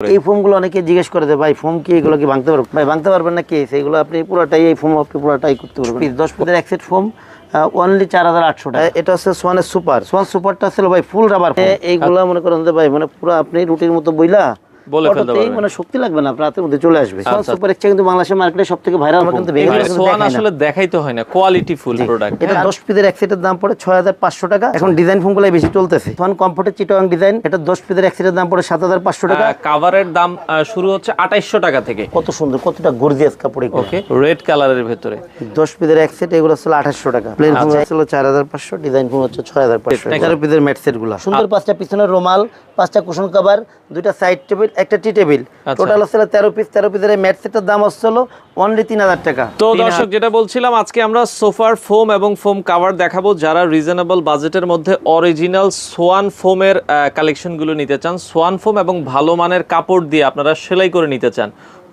এই ফোমগুলো অনেকে জিজ্ঞেস করে যে ভাই ফোম কি এগুলো কি ভাঙতে পারব? ভাই ভাঙতে পারবেন না কি? এগুলো আপনি পুরোটাই এই ফোম আপনি পুরোটাই করতে পারবেন। দশ পিসের এক সেট ফোম অনলি চার হাজার আটশো টাকা। এটা হচ্ছে সোয়ানের সুপার সোয়ান সুপারটা ছিল ভাই ফুল রাবার এইগুলো মনে করেন যে ভাই মানে পুরো আপনি রুটির মতো বইলা বলে ফেলতে পারবেন। মানে শক্তি লাগবে না আপনার মধ্যে চলে আসবে। সোয়ান আচ্ছা। সুপার এক্সচেঞ্জ কিন্তু বাংলাদেশের মার্কেটে সব থেকে ভাইরাল কিন্তু সোয়ান আসলে দেখাইতে হয় না কোয়ালিটি ফুল প্রোডাক্ট এটা দশ পিসের এক সেটের দাম পড়ে ছয় হাজার পাঁচশো টাকা। এখন ডিজাইন ফোন গুলাই বেশি চলতেছে। সোয়ান কমফোর্টের চিটং ডিজাইন এটা দশ পিসের এক সেটের দাম পড়ে সাত হাজার পাঁচশো টাকা। কাভারের দাম শুরু হচ্ছে আঠাইশশো টাকা থেকে। কত সুন্দর কতটা গর্জিয়াস কাপড়। ওকে রেড কালারের ভেতরে। দশ পিসের এক সেট এগুলো ছিল আঠাশশো টাকা। প্লেন ফোন হাজার পাঁচশো ডিজাইন ফোন হচ্ছে ছয় হাজার পাঁচশো তেরো পিসের ম্যাট সেটগুলো সুন্দর পাঁচটা পিছনের রোমাল পাঁচটা কুশন কভার দুইটা সাইড টেবিল একটা টি টেবিল। টোটাল হচ্ছে তেরো পিস তেরো পিসের ম্যাট সেটের দাম হচ্ছিল অনলি তিন হাজার টাকা। তো দর্শক যেটা বলছিলাম আজকে আমরা সোফার ফোম এবং ফোম কাভার দেখাবো যারা রিজনেবল বাজেটের মধ্যে অরিজিনাল সোয়ান ফোমের কালেকশনগুলো নিতে চান। সোয়ান ফোম এবং ভালো মানের কাপড় দিয়ে আপনারা সেলাই করে নিতে চান।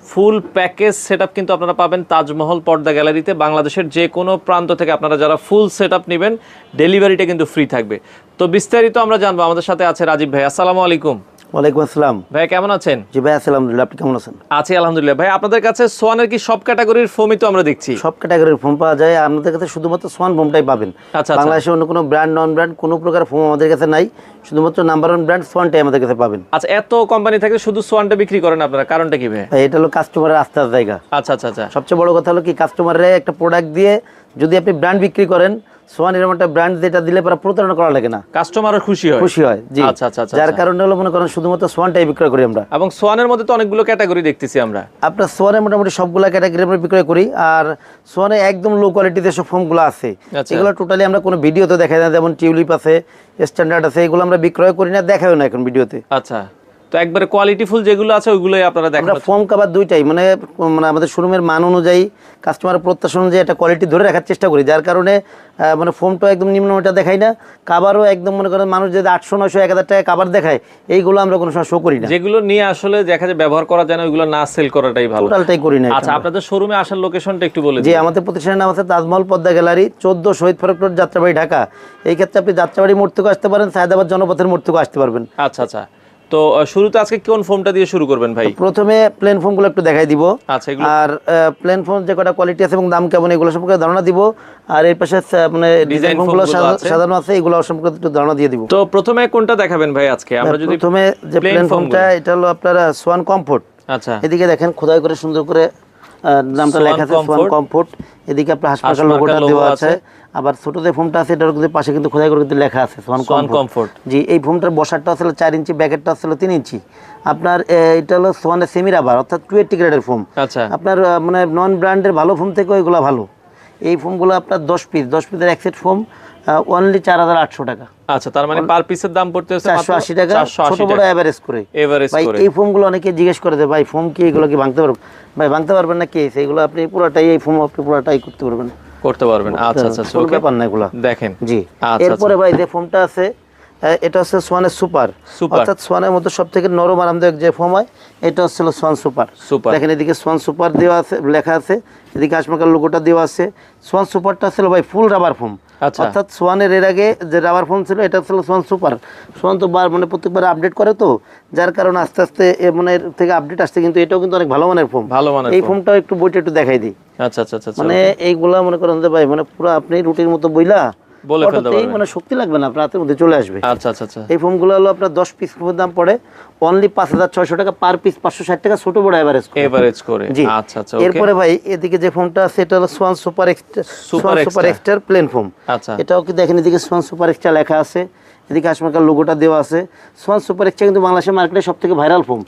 ফুল প্যাকেজ সেট কিন্তু আপনারা পাবেন তাজমহল, পর্দা গ্যালারিতে। বাংলাদেশের যে কোনো প্রান্ত থেকে আপনারা যারা ফুল সেট নেবেন, ডেলিভারিটা কিন্তু ফ্রি থাকবে। তো বিস্তারিত আমরা জানব। আমাদের সাথে আছে রাজীব ভাই। আসসালামু আলাইকুম। ওয়ালাইকুম আসসালাম। ভাই কেমন আছেন? জি ভাই আসসালাম আপনি কেমন আছেন? আছি আলহামদুলিল্লাহ। ভাই আপনাদের কাছে সোয়ানের কি সব ক্যাটাগরির ফোমই তো আমরা দেখছি? সব ক্যাটাগরির ফোন পাওয়া যায়। আমাদের কাছে শুধুমাত্র সোয়ান ফোমটাই পাবেন। আচ্ছা, আচ্ছা। বাংলাদেশে অন্য কোনো ব্র্যান্ড নন ব্র্যান্ড কোনো প্রকার ফোম আমাদের কাছে নাই। শুধুমাত্র নাম্বার ওয়ান ব্র্যান্ড সোয়ানটাই আমাদের কাছে পাবেন। আচ্ছা এত কোম্পানি শুধু সোয়ানটা বিক্রি করেন আপনারা কারণটা কি ভাই? ভাই, এটা হলো কাস্টমারের আস্থার জায়গা। আচ্ছা আচ্ছা আচ্ছা। সবচেয়ে বড় কথা হলো কি কাস্টমারের একটা প্রোডাক্ট দিয়ে যদি আপনি ব্র্যান্ড বিক্রি করেন সোয়ান এরকম একটা ব্র্যান্ড যেটা দিলে পরে প্রতারণা করা লাগে না। কাস্টমারও খুশি হয়। খুশি হয় জি। আচ্ছা আচ্ছা আচ্ছা যার আচ্ছা। কারণে হলো মনে করেন শুধুমাত্র সোয়ানটাই বিক্রয় করি আমরা। এবং সোয়ানের মধ্যে তো অনেকগুলো ক্যাটাগরি দেখতেছি আমরা। আপনার সোয়ানে মোটামুটি সবগুলা ক্যাটাগরি আমরা বিক্রয় করি আর সোয়ানে একদম লো কোয়ালিটিতে সব ফোমগুলো আছে আচ্ছা। এগুলো টোটালি আমরা কোনো ভিডিওতে দেখা যায় না, যেমন টিউলিপ আছে স্ট্যান্ডার্ড আছে এগুলো আমরা বিক্রয় করি না দেখাও না এখন ভিডিওতে আচ্ছা। তো একবারে কোয়ালিটি ফুল যেগুলো আছে ওইগুলোই আপনারা দেখেন আমরা ফোম কাভার দুইটাই মানে মানে আমাদের শোরুমের মান অনুযায়ী কাস্টমার প্রত্যাশা অনুযায়ী একটা কোয়ালিটি ধরে রাখার চেষ্টা করি। যার কারণে মানে ফোমটা একদম নিম্নমানটা দেখাই না কাবারও একদম মনে করেন মানুষ যদি আটশো নয়শো এক হাজার টাকা কাবার দেখায় এইগুলো আমরা কোনো সময় শো করি না। যেগুলো নিয়ে আসলে দেখা যায় ব্যবহার করা যায় না ওইগুলো না সেল করাটাই ভালো। টোটালটাই করি না আচ্ছা আপনাদের শোরুমে আসার লোকেশনটা একটু বলে যে আমাদের প্রতিষ্ঠানের নাম আছে তাজমহল পদ্মা গ্যালারি চোদ্দ শহীদ ফরক রোড যাত্রাবাড়ি ঢাকা। এই ক্ষেত্রে আপনি যাত্রাবাড়ি মোড় থেকে আসতে পারেন সায়দাবাদ জনপথের মোড় থেকে আসতে পারবেন। আচ্ছা আচ্ছা। তো শুরুতে আজকে কোন ফোমটা দিয়ে শুরু করবেন ভাই? প্রথমে প্লেন ফর্মগুলো একটু দেখাই দিব। আচ্ছা আর প্লেন ফোন যে কটা কোয়ালিটি আছে এবং দাম কেমন এগুলো সম্পর্কে ধারণা দিব। আর এর পাশে মানে ডিজাইন ফর্মগুলো সাধারণ আছে। এগুলো সম্পর্কে একটু ধারণা দিয়ে দিব। তো প্রথমে কোনটা দেখাবেন ভাই আজকে? আমরা যদি প্রথমে যে প্লেন ফর্মটা এটা হলো আপনার সোয়ান কমফোর্ট আচ্ছা। এদিকে দেখেন খোদাই করে সুন্দর করে নামটা লেখা আছে সোয়ান কমফোর্ট এদিকে আপনার হাসপাতাল লোগোটা দেওয়া আছে। আবার ছোট যে ফোনটা আছে এটার কিন্তু পাশে কিন্তু খোদাই করে কিন্তু লেখা আছে সোয়ান কমফোর্ট জি এই ফোনটার বসারটা আসলে চার ইঞ্চি ব্যাকেটটা আসলে তিন ইঞ্চি। আপনার এটা হলো সোয়ানের সেমি রাবার অর্থাৎ টু এইটটি গ্রেডের ফোম আচ্ছা। আপনার মানে নন ব্র্যান্ডের ভালো ফোম থেকে এগুলো ভালো। এই ফোমগুলো আপনার দশ পিস দশ পিসের এক সেট ফোম অনলি চার হাজার আটশো টাকা। আচ্ছা তার মানে পার পিসের দাম পড়তে হচ্ছে চারশো আশি টাকা। ছোট বড় অ্যাভারেজ করে। এভারেজ ভাই এই ফোমগুলো অনেকে জিজ্ঞেস করে যে ভাই ফোম কি এগুলো কি ভাঙতে পারব? ভাই ভাঙতে পারবেন না কেস এগুলো আপনি পুরোটাই এই ফোম আপনি পুরোটাই করতে পারবেন। করতে পারবেন। আচ্ছা আচ্ছা কোনো ব্যাপার না এগুলো। দেখেন। জি। আচ্ছা, এরপরে ভাই যে ফোমটা আছে এটা হচ্ছে সোয়ানের সুপার। অর্থাৎ সোয়ানের মধ্যে সব থেকে নরম আরামদায়ক যে ফোম হয় এটা হচ্ছে সোয়ান সুপার Super। দেখেন এদিকে সোয়ান সুপার দেওয়া আছে লেখা আছে এদিকে আসমাকার লোগোটা দেওয়া আছে। সোয়ান সুপারটা ছিল ভাই ফুল রাবার ফোম আচ্ছা। অর্থাৎ সোয়ানের এর আগে যে রাবার ফোন ছিল এটা ছিল সোয়ান সুপার সোয়ান তো বার মানে প্রত্যেকবার আপডেট করে তো যার কারণে আস্তে আস্তে মানে থেকে আপডেট আসছে কিন্তু এটাও কিন্তু অনেক ভালো মানের ফোন ভালো মানের এই ফোনটাও একটু বইটা একটু দেখাই দিই। আচ্ছা আচ্ছা আচ্ছা মানে এইগুলা মনে করেন যে ভাই মানে পুরো আপনি রুটির মতো বইলা বলে ফেলতে পারবেন। মানে শক্তি লাগবে না আপনার হাতের মধ্যে চলে আসবে। আচ্ছা আচ্ছা আচ্ছা। এই ফোমগুলো হলো আপনার দশ পিস দাম পড়ে অনলি পাঁচ হাজার ছয়শো টাকা পার পিস পাঁচশো ষাট টাকা ছোট বড় এভারেজ করে। জি। আচ্ছা আচ্ছা ওকে এরপরে ভাই এদিকে যে ফোমটা আছে এটা হলো সোয়ান সুপার এক্সট্রা সুপার। এক্সট্রার প্লেন ফোম আচ্ছা। এটাও কি দেখেন এদিকে সোয়ান সুপার এক্সট্রা লেখা আছে এদিকে আসমাকার লোগোটা দেওয়া আছে। সোয়ান সুপার এক্সট্রা কিন্তু বাংলাদেশের মার্কেটে সব থেকে ভাইরাল ফোম।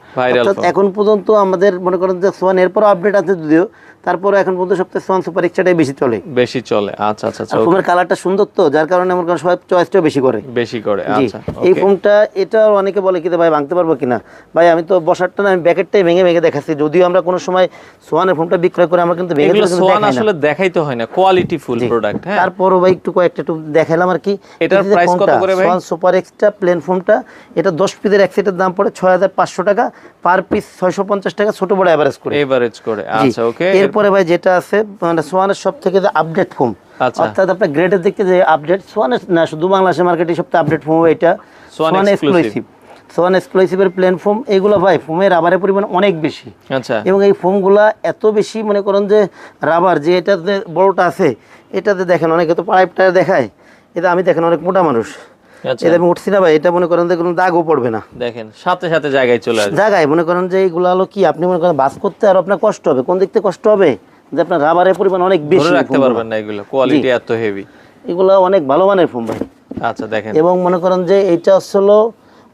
এখন পর্যন্ত আমাদের মনে করেন যে সোয়ান এরপরও আপডেট আছে যদিও তারপরে এখন পর্যন্ত সবথেকে সোয়ান সুপার এক্সট্রাটাই বেশি চলে। বেশি চলে। আচ্ছা আচ্ছা আচ্ছা আর ফোমের কালারটা সুন্দর তো যার কারণে আমার কাছে সবাই চয়েসটাও বেশি করে। বেশি করে আচ্ছা এই ফোনটা এটা অনেকে বলে কি ভাই ভাঙতে পারব কিনা? ভাই আমি তো বসারটা না আমি ব্যাকেটটাই ভেঙে ভেঙে দেখাচ্ছি। যদিও আমরা কোনো সময় সোয়ানের ফোনটা বিক্রয় করে আমরা কিন্তু ভেঙে সোয়ান। আসলে দেখাইতে হয় না কোয়ালিটি ফুল প্রোডাক্ট হ্যাঁ। তারপরও ভাই একটু কয়েকটা একটু দেখালাম আর কি। এটার price কত করে ভাই? সোয়ান সুপার এক্সট্রা প্লেন ফোনটা এটা দশ পিসের এক সেটের দাম পড়ে ছয় হাজার পাঁচশো টাকা পার পিস ছয়শো পঞ্চাশ টাকা ছোট বড় অ্যাভারেজ করে। এভারেজ করে আচ্ছা ওকে এরপরে ভাই যেটা আছে মানে সোয়ানের সব থেকে যে আপডেট আচ্ছা। অর্থাৎ আপনার গ্রেডের দিক থেকে যে আপডেট সোয়ানের না শুধু বাংলাদেশের মার্কেটে সবথেকে আপডেট ফোন এটা। সোয়ান এক্সক্লুসিভ সোয়ান এক্সক্লুসিভের প্লেন ফোম এইগুলো ভাই ফোমের রাবারের পরিমাণ অনেক বেশি। আচ্ছা। এবং এই ফোমগুলা এত বেশি মনে করেন যে রাবার যে এটাতে বড়টা আছে এটাতে দেখেন অনেকে তো পাইপটা দেখায় এটা আমি দেখেন অনেক মোটা মানুষ। এটা আমি উঠছি না ভাই এটা মনে করেন যে কোনো দাগও পড়বে না। দেখেন সাথে সাথে জায়গায় চলে আসবে। জায়গায় মনে করেন যে এইগুলো হলো কি আপনি মনে করেন বাস করতে আর আপনার কষ্ট হবে। কোন দিক থেকে কষ্ট হবে? যে আপনার রাবারের পরিমাণ অনেক বেশি। রাখতে পারবেন না এগুলো কোয়ালিটি এত হেভি এগুলো অনেক ভালো মানের ফোন ভাই। আচ্ছা দেখেন। এবং মনে করেন যে এটা হলো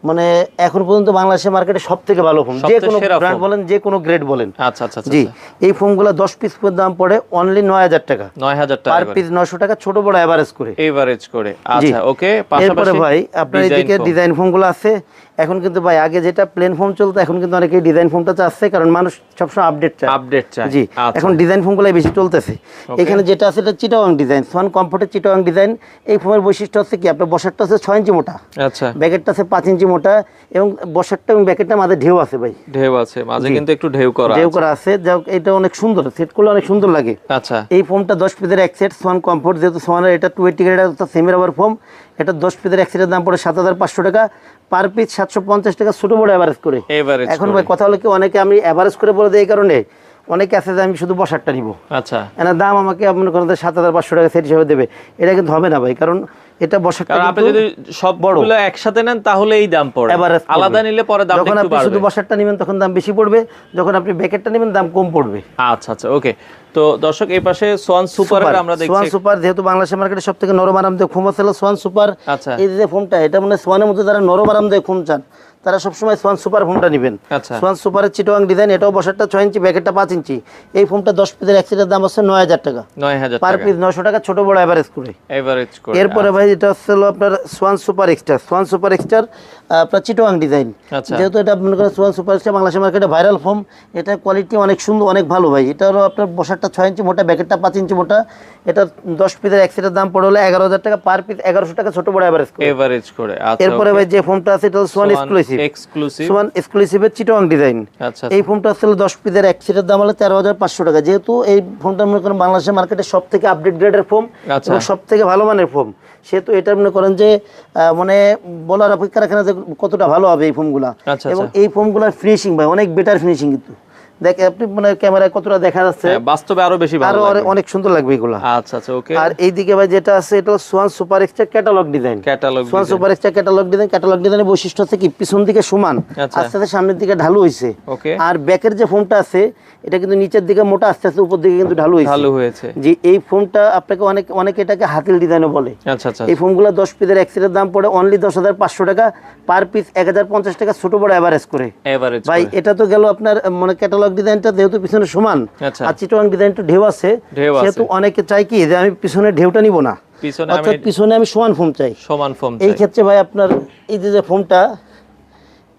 মানে এখন পর্যন্ত বাংলাদেশের মার্কেটে সব থেকে ভালো ফোন যে কোনো ব্র্যান্ড বলেন যে কোনো গ্রেড বলেন। আচ্ছা আচ্ছা আচ্ছা জি এই ফোনগুলো দশ পিস দাম পড়ে অনলি নয় হাজার টাকা। নয় হাজার টাকা পার পিস নশো টাকা ছোট বড় অ্যাভারেজ করে। এভারেজ করে। আচ্ছা ওকে এরপরে ভাই আপনার এইদিকে এদিকে। ডিজাইন ফোনগুলো আছে। এখন কিন্তু ভাই আগে যেটা প্লেন ফোম চলতো এখন কিন্তু অনেকেই ডিজাইন ফোমটা চাচ্ছে কারণ মানুষ সবসময় আপডেট চায়। আপডেট চাই জি আচ্ছা। এখন ডিজাইন ফোমগুলাই বেশি চলতেছে। এখানে যেটা আছে এটা চিটাওয়াং ডিজাইন সোয়ান কমফোর্টের চিটাওয়াং ডিজাইন এই ফোমের বৈশিষ্ট্য হচ্ছে কি আপনার বসারটা আছে ছয় ইঞ্চি মোটা। আচ্ছা। ব্যাকেটটা আছে পাঁচ ইঞ্চি মোটা এবং বসারটা এবং ব্যাকেটটা মাঝে ঢেউ আছে ভাই। ঢেউ আছে মাঝে কিন্তু একটু ঢেউ করা ঢেউ করা আছে হোক, এটা অনেক সুন্দর সেট করলে অনেক সুন্দর লাগে। আচ্ছা। এই ফোমটা দশ পিসের এক সেট সোয়ান কমফোর্ট যেহেতু সোয়ানের এটা two eighty grade semi rubber foam এটা দশ পিসের অ্যাক্সিডের দাম পড়ে সাত হাজার পাঁচশো টাকা। পার পিস সাতশো পঞ্চাশ টাকা ছোটো বড় অ্যাভারেজ করে। এখন ভাই কথা হলো কি অনেকে আমি অ্যাভারেজ করে বলে দিই এই কারণে অনেকে আছে যে আমি শুধু বসারটা নিব। আচ্ছা। এনার দাম আমাকে মনে করেন সাত হাজার পাঁচশো টাকা সেট হিসাবে দেবে। এটা কিন্তু হবে না ভাই কারণ এটা কারণ আপনি যদি সব বড়গুলো একসাথে নেন তাহলে এই দাম পড়ে। আলাদা নিলে পরে দাম যখন আপনি শুধু বসারটা নেবেন তখন দাম বেশি পড়বে। যখন আপনি ব্যাকেটটা নেবেন দাম কম পড়বে। আচ্ছা আচ্ছা ওকে। তো দর্শক এই পাশে সোয়ান সুপারের আমরা সোয়ান সুপার যেহেতু বাংলাদেশের মার্কেটে সব থেকে নরম আরামদায়ক ফোম আছে সোয়ান সুপার আচ্ছা। এই যে ফোমটা এটা মানে সোয়ানের মধ্যে যারা নরম আরামদায়ক ফোম চান তারা সবসময় সোয়ান সুপার ফোমটা নেবেন। আচ্ছা। সোয়ান সুপারের চিটোয়াং ডিজাইন এটাও বসারটা ছয় ইঞ্চি ব্যাকেটটা পাঁচ ইঞ্চি। এই ফোমটা দশ পিসের একসিটের দাম হচ্ছে নয় হাজার টাকা। পার পিস নশো টাকা। ছোট বড় এভারেজ করে। এরপরে ভাই এটা হচ্ছে আপনার Swan super extra Swan super extra আপনার চিটোয়াং ডিজাইন আচ্ছা। যেহেতু এটা মনে করেন সোয়ান সুপার এক্সট্রা বাংলাদেশের মার্কেটে ভাইরাল ফোম এটা কোয়ালিটি অনেক সুন্দর অনেক ভালো ভাই। এটা হলো আপনার বসারটা ছয় ইঞ্চি মোটা ব্যাকেটটা পাঁচ ইঞ্চি মোটা। এটা দশ পিসের এক সেটের দাম পড়ে হলো এগারো হাজার টাকা পার পিস এগারোশো টাকা ছোট বড় অ্যাভারেজ করে। এভারেজ করে আচ্ছা এরপরে ভাই যে ফোনটা আছে এটা সোয়ান এক্সক্লুসিভ এক্সক্লুসিভ সোয়ান এক্সক্লুসিভের চিটোয়াং ডিজাইন আচ্ছা এই ফোনটা হলো দশ পিসের এক সেটের দাম হলো তেরো হাজার পাঁচশো টাকা। যেহেতু এই ফোনটা মনে করেন বাংলাদেশের মার্কেটে সব থেকে আপডেট গ্রেডের। এবং সব থেকে ভালো মানের ফোন সেহেতু এটা মনে করেন যে আহ, মানে বলার অপেক্ষা রাখে না যে কতটা ভালো হবে এই ফোমগুলা আচ্ছা, এবং এই ফোমগুলার ফিনিশিং ভাই অনেক বেটার ফিনিশিং কিন্তু। দেখ আপনি মানে ক্যামেরায় কতটা দেখা যাচ্ছে? হ্যাঁ, বাস্তবে আরও বেশি ভালো আরও অনেক- অনেক সুন্দর লাগবে এগুলা। আচ্ছা আচ্ছা ওকে আর এইদিকে ভাই যেটা আছে এটা Swan super extra catalogue design catalogue Swan super extra catalogue design catalogue ডিজাইনের বৈশিষ্ট্য হচ্ছে কি পিছন দিকে সমান আচ্ছা। আস্তে আস্তে সামনের দিকে ঢালু ওকে। আর ব্যাকের যে ফোনটা আছে এটা কিন্তু নিচের দিকে মোটা আস্তে আস্তে উপর দিকে কিন্তু ঢালু হয়েছে। যে এই ফোনটা আপনাকে অনেক অনেকে এটাকে হাতিল ডিজাইনও বলে। আচ্ছা আচ্ছা। এই ফোনগুলো দশ পিসের এক্সেলের দাম পড়ে অনলি দশ হাজার পাঁচশো টাকা পার পিস এক হাজার পঞ্চাশ টাকা ছোট বড় অ্যাভারেজ করে। এভারেজ ভাই এটা তো গেল আপনার মানে ক্যাটালগ ডিজাইনটা যেহেতু পিছনে সমান আচ্ছা। আর চিটোয়াং ডিজাইনটা ঢেউ আছে সেহেতু অনেকে চাই কি যে আমি পিছনে ঢেউটা নিব না। পিছনে আমি অর্থাৎ পিছনে আমি সমান ফোম চাই। সমান ফোম এই ক্ষেত্রে ভাই আপনার এই যে ফোমটা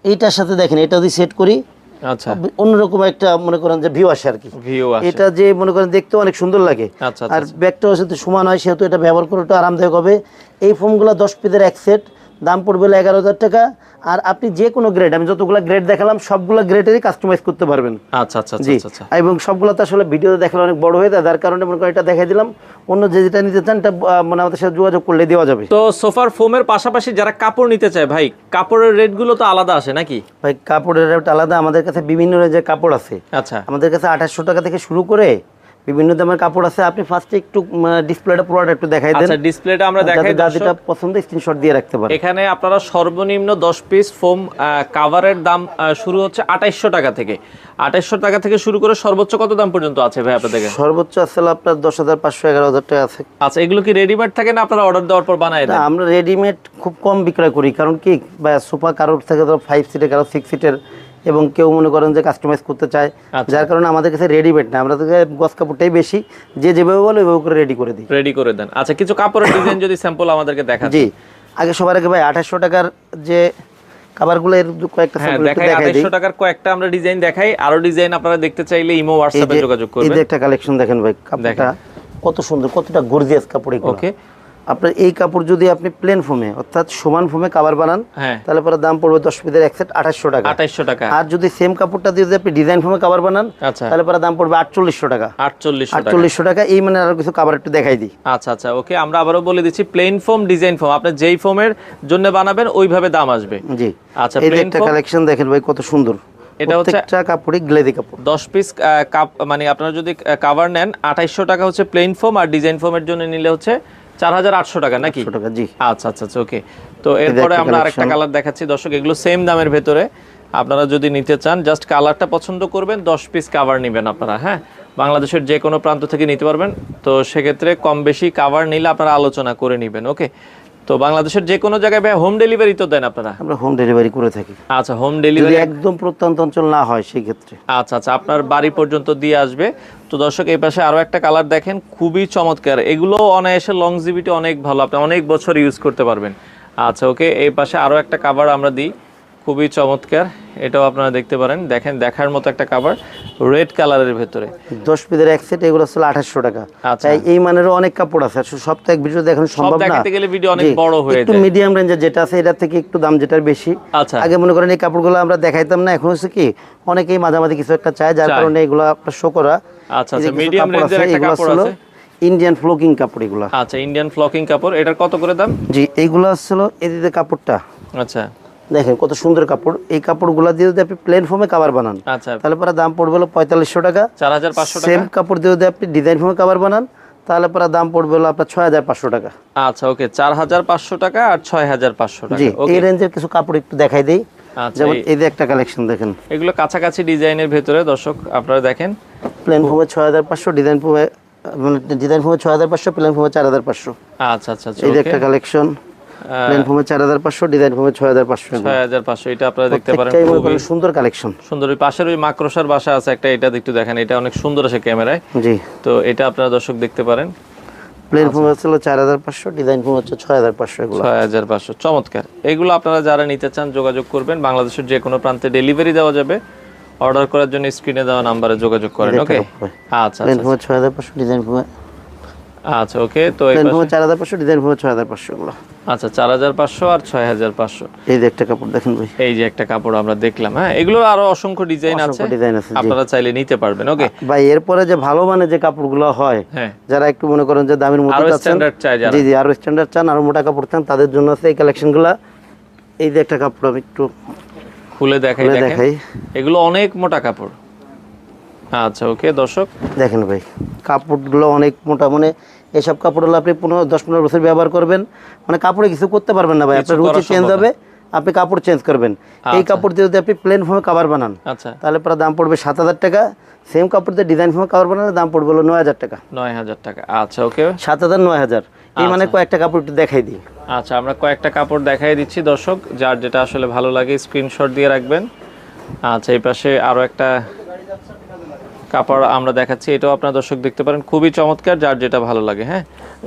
এইটার সাথে দেখেন এটা যদি সেট করি আচ্ছা। অন্যরকম একটা মনে করেন যে ভিউ আসে আর কি। এটা যে মনে করেন দেখতে অনেক সুন্দর লাগে। আচ্ছা আর ব্যাগটাও সমান হয় সেহেতু এটা ব্যবহার করে আরামদায়ক হবে। এই ফোনগুলো দশ পিসের এক সেট দাম পড়বে হলো এগারো হাজার টাকা। আর আপনি যে কোনো গ্রেড আমি যতগুলো গ্রেড দেখালাম সবগুলো গ্রেডেরই কাস্টমাইজ করতে পারবেন। আচ্ছা আচ্ছা জি। আচ্ছা আচ্ছা। এবং সবগুলো তো আসলে ভিডিওতে দেখালে অনেক বড় হয়ে যায় যার কারণে মনে করেন এটা দেখাই দিলাম। অন্য যে যেটা নিতে চান এটা মানে আমাদের সাথে যোগাযোগ করলে দেওয়া যাবে। তো সোফার ফোমের পাশাপাশি যারা কাপড় নিতে চায় ভাই কাপড়ের রেটগুলো তো আলাদা আসে নাকি? ভাই কাপড়ের রেট আলাদা। আমাদের কাছে বিভিন্ন যে কাপড় আছে। আচ্ছা। আমাদের কাছে আঠাশশো টাকা থেকে শুরু করে বিভিন্ন দামের কাপড় আছে। আপনি ফার্স্টে একটু ডিসপ্লেটা পুরোটা একটু দেখাই দেন। আচ্ছা ডিসপ্লেটা আমরা দেখাই যাতে যেটা। পছন্দ স্ক্রিনশট দিয়ে রাখতে পারেন। এখানে আপনারা সর্বনিম্ন দশ পিস ফোম কাভারের দাম শুরু হচ্ছে আঠাইশশো টাকা থেকে। আঠাইশশো টাকা থেকে শুরু করে সর্বোচ্চ কত দাম পর্যন্ত আছে ভাই আপনাদের কাছে? সর্বোচ্চ আসলে আপনার দশ হাজার পাঁচশো এগারো হাজার টাকা আছে। আচ্ছা এগুলো কি রেডিমেড থাকে না আপনারা অর্ডার দেওয়ার পর বানায় না, দেন? আমরা রেডিমেড খুব কম বিক্রয় করি। কারণ কি সুপার কারোর থেকে ধরো ফাইভ সিটের কারও সিক্স সিটের এবং কেউ মনে করেন যে কাস্টমাইজ করতে চায় আচ্ছা। যার কারণে আমাদের কাছে রেডিমেড না। আমরা গস কাপড়টাই বেশি। যে যেভাবে বলে ওইভাবে করে রেডি করে দিই। রেডি করে দেন। আচ্ছা কিছু কাপড়ের ডিজাইন যদি স্যাম্পল আমাদেরকে দেখা জি। আগে সবার আগে ভাই আঠাশশো টাকার যে খাবারগুলো এর কয়েকটা হ্যাঁ দেখাই দেখাই দিই। আঠাইশশো টাকার কয়েকটা আমরা ডিজাইন দেখাই। আরও ডিজাইন আপনারা দেখতে চাইলে ইমো হোয়াটসঅ্যাপে যোগাযোগ করবেন। একটা কালেকশন দেখেন ভাই কাপড়টা কত সুন্দর কতটা গর্জিয়াস কাপড় এগুলো। ওকে আপনার এই কাপড় যদি আপনি প্লেন ফোমে অর্থাৎ সমান ফোমে কাভার বানান হ্যাঁ। তাহলে পরে দাম পড়বে দশ পিসের এক সেট আঠাশশো টাকা। আঠাইশশো টাকা। আর যদি সেম কাপড়টা দিয়ে যদি আপনি ডিজাইন ফোমে কাভার বানান আচ্ছা। তাহলে পরে দাম পড়বে আটচল্লিশশো টাকা। আটচল্লিশশো টাকা। আটচল্লিশশো টাকা এই মানে আরও কিছু কাভার একটু দেখাই দিই। আচ্ছা আচ্ছা ওকে আমরা আবারও বলে দিচ্ছি প্লেন ফোম ডিজাইন ফোম আপনি যেই ফোমের জন্য বানাবেন ওইভাবে দাম আসবে। জি। আচ্ছা এই একটা কালেকশন দেখেন ভাই কত সুন্দর। এটা হচ্ছে- গ্লেদি কাপড়। দশ পিস কাপ মানে আপনারা যদি কাভার নেন টাকা হচ্ছে প্লেন ফোম আর ডিজাইন ফোমের জন্য নিলে হচ্ছে চার হাজার আটশো টাকা নাকি? 800 টাকা জি। আচ্ছা আচ্ছা আচ্ছা ওকে তো এরপরে আমরা আরেকটা কালার দেখাচ্ছি। দর্শক এগুলো সেম দামের ভেতরে। আপনারা যদি নিতে চান জাস্ট কালারটা পছন্দ করবেন দশ পিস কাভার নেবেন আপনারা হ্যাঁ? বাংলাদেশের যে কোনো প্রান্ত থেকে নিতে পারবেন। তো সেক্ষেত্রে কম বেশি কাভার নিলে আপনারা আলোচনা করে নেবেন ওকে তো বাংলাদেশের যে কোনো জায়গায় ভাই হোম ডেলিভারি তো দেন আপনারা? আমরা হোম ডেলিভারি করে থাকি। আচ্ছা হোম ডেলিভারি একদম প্রত্যন্ত অঞ্চল না হয় সেই ক্ষেত্রে। আচ্ছা আচ্ছা আপনার বাড়ি পর্যন্ত দিয়ে আসবে। তো দর্শক এই পাশে আরও একটা কালার দেখেন খুবই চমৎকার। এগুলো অনায়াসে লংজিভিটি অনেক ভালো আপনি অনেক বছর ইউজ করতে পারবেন। আচ্ছা ওকে এই পাশে আরও একটা কাভার আমরা দিই। খুবই চমৎকার। এটাও আপনারা দেখতে পারেন। দেখেন দেখার মতো একটা কাভার রেড কালারের ভেতরে। দশ পিসের এক সেট এগুলো হচ্ছে আঠাশশো টাকা। আচ্ছা। এই মানেরও অনেক কাপড় আছে। সব তো এক ভিডিও দেখানো সম্ভব না। দেখাতে গেলে ভিডিও অনেক বড় হয়ে যায়। মিডিয়াম রেঞ্জের যেটা আছে এটা থেকে একটু দাম যেটার বেশি। আচ্ছা। আগে মনে করেন এই কাপড়গুলো আমরা দেখাইতাম না। এখন হচ্ছে কি অনেকেই মাঝামাঝি কিছু একটা চায় যার কারণে এগুলো আপনার শো করা। আচ্ছা আচ্ছা। মিডিয়াম রেঞ্জের একটা কাপড় আছে। ইন্ডিয়ান ফ্লোকিং কাপড় এগুলা। আচ্ছা ইন্ডিয়ান ফ্লকিং কাপড়। এটার কত করে দাম? জি এইগুলো হচ্ছিল এদিকে কাপড়টা। আচ্ছা। দেখেন কত সুন্দর কাপড়। এই কাপড়গুলো দিয়ে যদি আপনি প্লেন ফর্মে কাভার বানান আচ্ছা। তাহলে পরে দাম পড়বে হলো পঁয়তাল্লিশশো টাকা। চার হাজার পাঁচশো সেম কাপড় দিয়ে যদি আপনি ডিজাইন ফর্মে কাভার বানান তাহলে পরে দাম পড়বে হলো আপনার ছয় হাজার পাঁচশো টাকা। আচ্ছা ওকে চার হাজার পাঁচশো টাকা আর ছয় হাজার পাঁচশো জি টাকা। ওকে এই রেঞ্জের কিছু কাপড় একটু দেখাই দিই। আচ্ছা যেমন এই- যে একটা কালেকশন দেখেন। এগুলো কাছাকাছি ডিজাইনের ভেতরে দর্শক আপনারা দেখেন। প্লেন ফর্মে ছয় হাজার পাঁচশো ডিজাইন ফর্মে ডিজাইন ফর্মে ছয় হাজার পাঁচশো প্লেন ফর্মে চার হাজার পাঁচশো। আচ্ছা আচ্ছা আচ্ছা এই যে একটা কালেকশন প্লেন ফর্মে চার হাজার পাঁচশো ডিজাইন ফর্মে ছয় হাজার পাঁচশো ছয় হাজার পাঁচশো এটা আপনারা দেখতে পারেন খুবই সুন্দর কালেকশন সুন্দর। ওই পাশের ওই মাকড়সার বাসা আছে একটা এটা একটু দেখেন এটা অনেক সুন্দর আছে ক্যামেরায়। জি। তো এটা আপনারা দর্শক দেখতে পারেন। প্লেন ফর্মে হচ্ছে চার হাজার পাঁচশো ডিজাইন ফর্মে হচ্ছে ছয় হাজার পাঁচশো এগুলো। ছয় হাজার পাঁচশো চমৎকার। এগুলো আপনারা যারা নিতে চান যোগাযোগ করবেন বাংলাদেশের যে কোনো প্রান্তে ডেলিভারি দেওয়া যাবে। অর্ডার করার জন্য স্ক্রিনে দেওয়া নাম্বারে যোগাযোগ করেন ওকে আচ্ছা প্লেন আচ্ছা। ছয় হাজার পাঁচশো ডিজাইন ফর্মে আচ্ছা ওকে তো পাশে- ফর্মে চার হাজার পাঁচশো ডিজাইন ফর্মে ছয় হাজার পাঁচশো এগুলো। আচ্ছা চার হাজার পাঁচশো আর ছয় হাজার পাঁচশো। এই যে একটা কাপড় দেখেন ভাই। এই যে একটা কাপড় আমরা দেখলাম হ্যাঁ? এগুলো আরও অসংখ্য ডিজাইন আছে। অসংখ্য ডিজাইন আছে আপনারা চাইলে নিতে পারবেন ওকে ভাই এরপরে যে ভালো মানে যে কাপড়গুলো হয় হ্যাঁ। যারা একটু মনে করেন যে দামের মধ্যে আরও চাচ্ছেন জি জি আরও স্ট্যান্ডার্ড চান আরও মোটা কাপড় চান তাদের জন্য আছে এই কালেকশনগুলো এই যে একটা কাপড় আমি একটু খুলে দেখাই দেখাই। এগুলো অনেক মোটা কাপড়। আচ্ছা ওকে দর্শক। দেখেন ভাই কাপড়গুলো অনেক মোটা মানে এসব কাপড়গুলো আপনি পনেরো দশ পনেরো বছর ব্যবহার করবেন। মানে কাপড়ে কিছু করতে পারবেন না ভাই আপনার রুচি চেঞ্জ হবে আপনি কাপড় চেঞ্জ করবেন। এই আচ্ছা। কাপড় দিয়ে যদি আপনি প্লেন ফর্মে কাভার বানান আচ্ছা। তাহলে পরে দাম পড়বে সাত হাজার টাকা। সেম কাপড় দিয়ে ডিজাইন ফর্মে কাভার বানালে দাম পড়বে হলো নয় হাজার টাকা। নয় হাজার টাকা। আচ্ছা ওকে। সাত হাজার নয় হাজার। এই মানে কয়েকটা কাপড় একটু দেখাই দিই। আচ্ছা আমরা কয়েকটা কাপড় দেখাই দিচ্ছি দর্শক। যার যেটা আসলে ভালো লাগে স্ক্রিনশট দিয়ে রাখবেন। আচ্ছা এই পাশে আরও একটা কাপড় আমরা দেখাচ্ছি এটাও আপনার দর্শক দেখতে পারেন। খুবই চমৎকার যার যেটা ভালো লাগে হ্যাঁ?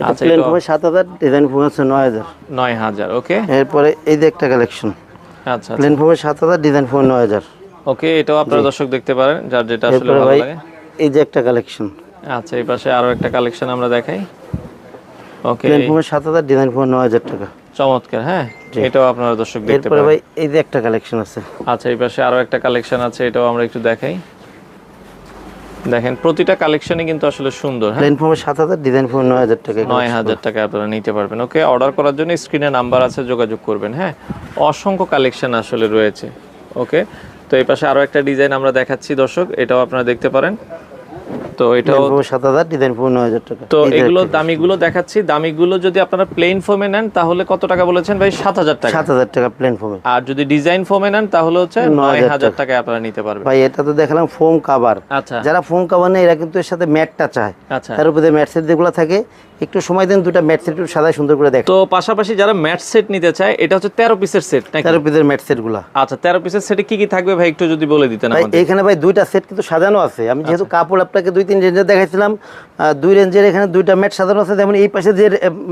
আচ্ছা প্লেন সাত হাজার ডিজাইন ফর্মে হচ্ছে নয় হাজার। নয় হাজার ওকে? এরপরে এই যে একটা কালেকশন আচ্ছা প্লেন সাত হাজার ডিজাইন ফর্মে নয় হাজার। ওকে এটাও আপনার দর্শক দেখতে পারেন যার যেটা আসলে ভালো লাগে। এই যে একটা কালেকশন আচ্ছা এই পাশে আরও একটা কালেকশন আমরা দেখাই। ওকে। প্লেন সাত হাজার ডিজাইন ফর্মে নয় হাজার টাকা। চমৎকার হ্যাঁ? এটাও আপনারা দর্শক দেখতে এরপরে পারেন। ভাই এই যে একটা কালেকশন আছে। আচ্ছা এই পাশে আরও একটা কালেকশন আছে এটাও আমরা একটু দেখাই। দেখেন প্রতিটা কালেকশনই কিন্তু আসলে সুন্দর হ্যাঁ? প্লেন ফর্মে সাত হাজার ডিজাইন ফর্মে নয় হাজার টাকা নয় হাজার টাকা আপনারা নিতে পারবেন ওকে অর্ডার করার জন্য স্ক্রিনে নাম্বার আছে যোগাযোগ করবেন হ্যাঁ? অসংখ্য কালেকশন আসলে রয়েছে ওকে তো এই পাশে আরও একটা ডিজাইন আমরা দেখাচ্ছি দর্শক এটাও আপনারা দেখতে পারেন। তো এটা সাত হাজার ডিজাইন পনেরো হাজার টাকা। তো এগুলো। দামিগুলো দেখাচ্ছি। দামিগুলো যদি আপনারা প্লেন ফোমে নেন তাহলে কত টাকা বলেছেন ভাই? সাত হাজার টাকা। সাত হাজার টাকা প্লেন ফোমে আর যদি ডিজাইন ফোমে নেন তাহলে হচ্ছে নয় হাজার টাকায় আপনারা নিতে পারবেন। ভাই এটা তো দেখালাম ফোম কাভার আচ্ছা। যারা ফোম কাভার নেয় এরা কিন্তু এর সাথে ম্যাটটা চায়। আচ্ছা। তার উপরে ম্যাট সেট যেগুলো থাকে একটু সময় দেন দুটা ম্যাট সেট একটু সাদা সুন্দর করে দেখ তো পাশাপাশি যারা ম্যাট সেট নিতে চায় এটা হচ্ছে তেরো পিসের সেট নাকি? তেরো পিসের ম্যাট সেটগুলা আচ্ছা তেরো পিসের সেটে কি কি থাকবে ভাই? একটু যদি বলে দিতেন ভাই আমাদের। এখানে ভাই দুইটা সেট কিন্তু সাজানো আছে। আমি যেহেতু আচ্ছা। কাপড় আপনাকে দুই তিন রেঞ্জের দেখাইছিলাম দুই রেঞ্জের এখানে দুইটা ম্যাট সাজানো আছে। যেমন এই পাশে যে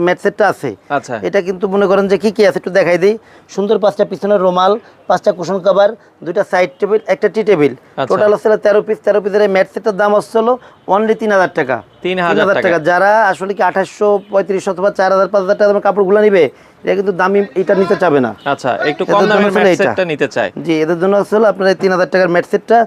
ম্যাট সেটটা আছে আচ্ছা। এটা কিন্তু মনে করেন যে কি কি আছে একটু দেখাই দিই। সুন্দর পাঁচটা পিছনের রোমাল পাঁচটা কুশন কাভার দুইটা সাইড টেবিল একটা টি টেবিল। টোটাল হচ্ছে তেরো পিস তেরো পিসের ম্যাট সেটের দাম হচ্ছে হলো অনলি তিন হাজার টাকা 3000 টাকা। যারা আসলে কি আঠাশশো পঁয়ত্রিশ অথবা চার হাজার পাঁচ হাজার টাকা কাপড়গুলো নিবে এটা কিন্তু দামি এটা নিতে চাবে না। আচ্ছা একটু কম দামের ম্যাট সেটটা নিতে জি এদের জন্য হচ্ছিল আপনার এই তিন হাজার টাকার ম্যাট সেটটা।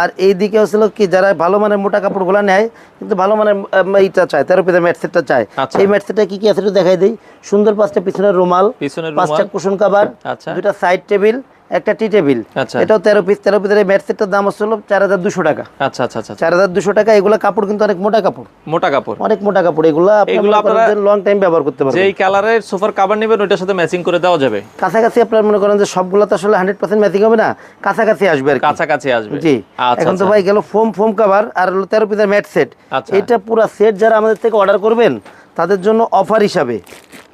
আর এই দিকে কি যারা ভালো মানের মোটা কাপড়গুলো নেয় কিন্তু ভালো মানের এইটা চায় তেরো পিসের ম্যাট সেটটা চায়। আচ্ছা। এই ম্যাট সেটটা কি কি আছে একটু দেখাই দিই। সুন্দর পাঁচটা পিছনের রুমাল পিছনের পাঁচটা কুশন কাভার আচ্ছা। দুটা সাইড টেবিল একটা টি টেবিল আচ্ছা। এটাও তেরো পিস তেরো পিসের ম্যাট সেটটার দাম হচ্ছিল চার হাজার দুশো টাকা। আচ্ছা আচ্ছা আচ্ছা। চার হাজার দুশো টাকা এগুলো কাপড় কিন্তু অনেক মোটা কাপড়। মোটা কাপড়। অনেক মোটা কাপড় এগুলো এগুলো আপনারা- লং টাইম ব্যবহার করতে পারবেন। যেই কালারের সোফার কাভার নেবেন ওইটার সাথে ম্যাচিং করে দেওয়া যাবে। কাছাকাছি আপনার মনে করেন যে সবগুলো তো আসলে হান্ড্রেড পার্সেন্ট ম্যাচিং হবে না? কাছাকাছি আসবে আর। কাছাকাছি আসবে। জি। আচ্ছা এখন তো আচ্ছা। ভাই গেল ফোম ফোম কাভার আর হলো তেরো পিসের ম্যাট সেট আচ্ছা। এটা পুরো সেট যারা আমাদের থেকে অর্ডার করবেন তাদের জন্য অফার হিসাবে।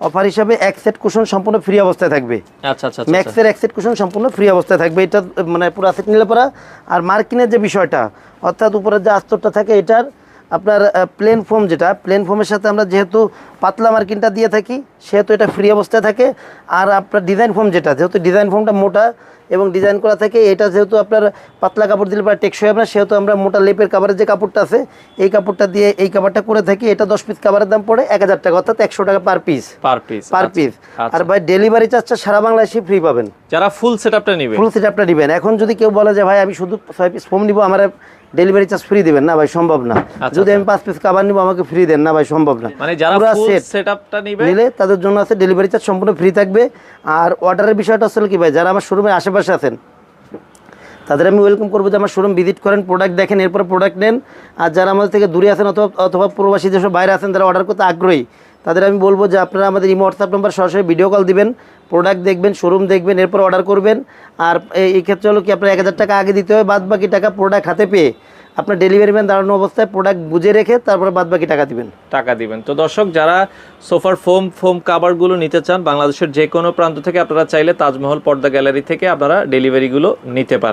অফার হিসাবে এক সেট কুশন সম্পূর্ণ ফ্রি অবস্থায় থাকবে। আচ্ছা আচ্ছা আচ্ছা। ম্যাক্সের এক সেট কুশন সম্পূর্ণ ফ্রি অবস্থায় থাকবে। এটা মানে পুরো সেট নিলে পরা। আর মার্কিনের যে বিষয়টা অর্থাৎ উপরের যে আস্তরটা থাকে এটার আপনার প্লেন ফোম যেটা প্লেন ফোমের সাথে আমরা যেহেতু পাতলা মার্কিনটা দিয়ে থাকি সেহেতু এটা ফ্রি অবস্থায় থাকে। আর আপনার ডিজাইন ফোম যেটা যেহেতু ডিজাইন ফোমটা মোটা এবং ডিজাইন করা থাকে এটা যেহেতু আপনার পাতলা কাপড় দিলে পরে টেকসই হবে না সেহেতু আমরা মোটা লেপের কাভারের যে কাপড়টা আছে এই কাপড়টা দিয়ে এই কাপড়টা করে থাকি এটা দশ পিস কাভারের দাম পড়ে এক হাজার টাকা অর্থাৎ একশো টাকা per piece per piece per piece. আর ভাই ডেলিভারি চার্জটা সারা বাংলাদেশে ফ্রি পাবেন। যারা ফুল সেটআপটা নেবে। ফুল সেট আপটা নেবেন। এখন যদি কেউ বলে যে ভাই আমি শুধু ছয় পিস ফোম নিবো আমার ডেলিভারি চার্জ ফ্রি দিবেন না ভাই সম্ভব না। আচ্ছা, যদি আমি পাঁচ পিস কাবার নিবো আমাকে ফ্রি দেন না ভাই সম্ভব না। মানে যারা পুরা ফুল সেটআপটা নেবে নিলে তাদের জন্য আছে ডেলিভারি চার্জ সম্পূর্ণ ফ্রি থাকবে। আর অর্ডারের বিষয়টা আসলে কি ভাই যারা আমার শোরুমের আশেপাশে আছেন তাদের আমি ওয়েলকাম করব যে আমার শোরুম ভিজিট করেন প্রোডাক্ট দেখেন এরপর প্রোডাক্ট নেন। আর যারা আমাদের থেকে দূরে আছেন অথবা অথবা প্রবাসী যেসব বাইরে আছেন তারা অর্ডার করতে আগ্রহী তাদের আমি বলব যে আপনারা আমাদের এই হোয়াটসঅ্যাপ নাম্বার সরাসরি ভিডিও কল দিবেন। প্রোডাক্ট দেখবেন শোরুম দেখবেন, এরপর অর্ডার করবেন। আর এই- ক্ষেত্রে হলো কি, আপনার এক হাজার টাকা আগে দিতে হবে বাদ বাকি টাকা প্রোডাক্ট হাতে পেয়ে আপনার ডেলিভারি ম্যান দাঁড়ানো অবস্থায় প্রোডাক্ট বুঝে রেখে তারপরে বাদ বাকি টাকা দিবেন। টাকা দিবেন। তো দর্শক, যারা সোফার ফোম ফোম কাভারগুলো নিতে চান, বাংলাদেশের যে কোনো প্রান্ত থেকে আপনারা চাইলে তাজমহল পর্দা গ্যালারি থেকে আপনারা ডেলিভারিগুলো নিতে পারেন।